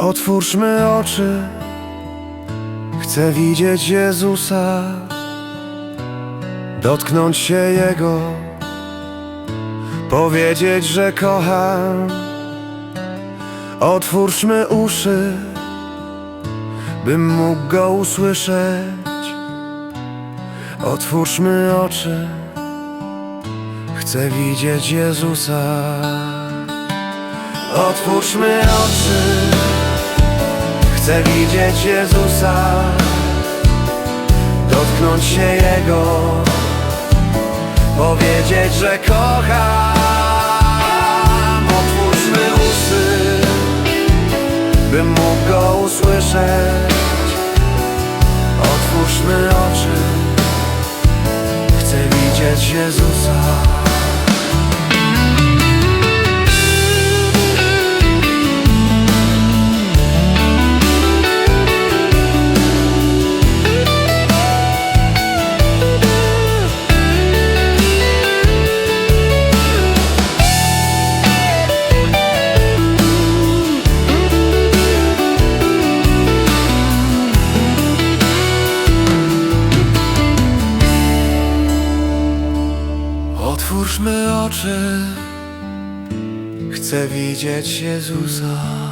Otwórzmy oczy, chcę widzieć Jezusa, dotknąć się Jego, powiedzieć, że kocham. Otwórzmy uszy, bym mógł Go usłyszeć. Otwórzmy oczy, chcę widzieć Jezusa. Otwórzmy oczy, chcę widzieć Jezusa, dotknąć się Jego, powiedzieć, że kocham. Otwórzmy uszy, bym mógł Go usłyszeć. Otwórzmy oczy, chcę widzieć Jezusa. Otwórzmy oczy, chcę widzieć Jezusa.